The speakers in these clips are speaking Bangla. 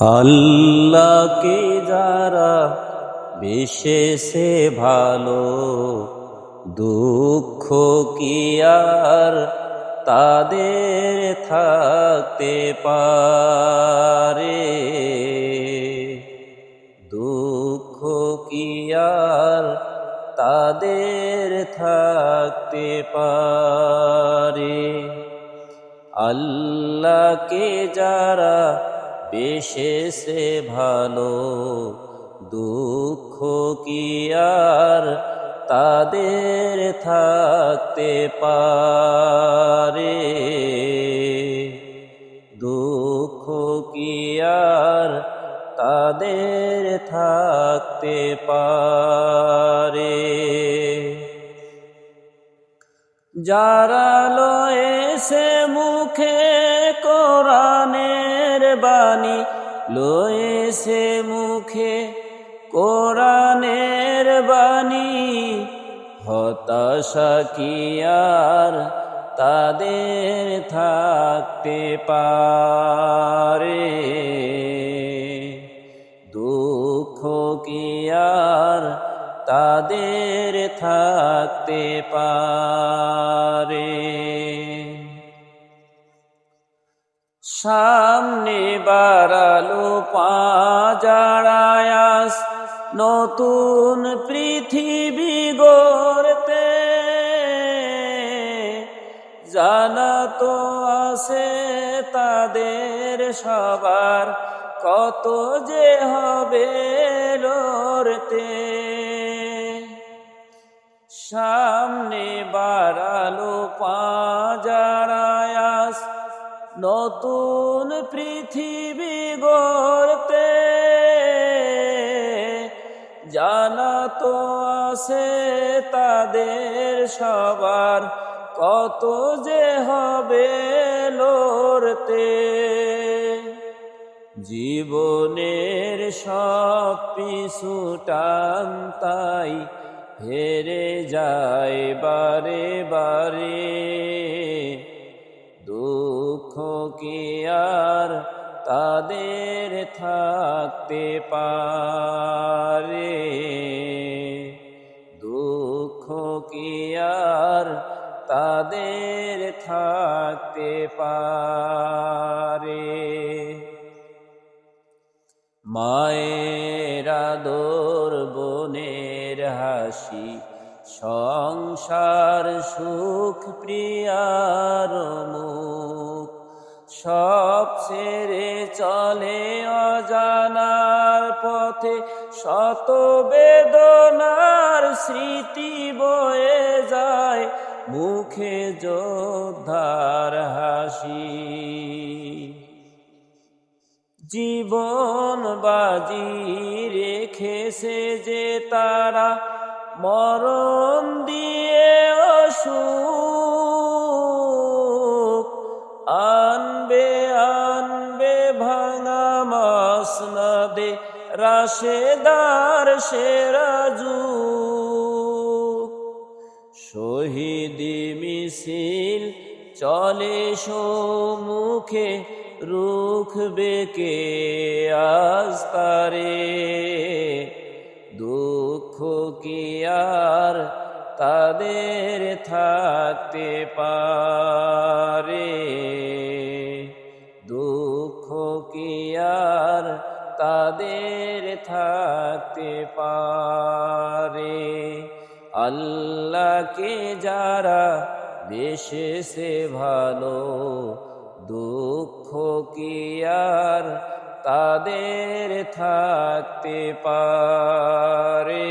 আল্লাহকে যারা বিশেষে ভালো, দুঃখ কি তাদের থাকতে পারে? দুঃখ কি তাদের থাকতে পারে? আল্লাহকে যারা বিশেষে ভালো, দুঃখ কি আর তাদের থাকতে পারে? দুঃখ কি আর তাদের থাকতে পারে? যারা লয়েছে মুখে বাণী লয়েছে মুখে কোরআনের বাণী। হতাশা কি আর তাদের থাকতে পারে? দুঃখ কি আর তাদের থাকতে পারে? সামনে বাড়ালো পাজারায়াস নতুন পৃথিবী গড়তে। জানা তো আছে তাদের সবার কত যে হবে লড়তে। সামনে বাড়ালো পাজারায়াস নতুন পৃথিবী গড়তে জানা তো আছে তাদের সবার কত যে হবে লড়তে। জীবনের সব পিছু টান তাই হেরে যায় বারে বারে। দুঃখ কি আর তাদের থাকতে পারে। দুঃখ কি আর তাদের থাকতে পারে। মায়ের আদর, বোনের হাসি, সংসার সুখ, প্রিয়ার মুখ সব ছেড়ে চলে অজানার পথে শত বেদনার স্মৃতি বয়ে যায়। মুখে যোদ্ধার হাসি। জীবন বাজি রেখেছে যে তারা মরণ দিয়ে অসুখ আনবে আনবে ভাঙা মাসনাদে রাশেদার সেরাজু। শহীদি মিছিল চলে মুখে রুখ বেকে আজ তারে? দুঃখ কি আর তাদের থাকতে পারে। দুঃখ কি আর তাদের থাকতে পারে? আল্লাহকে যারা বেশেষে ভালো, দুঃখ কি আর তাদের থাকতে পারে?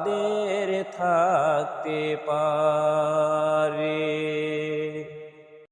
তাদের থাকতে পারে।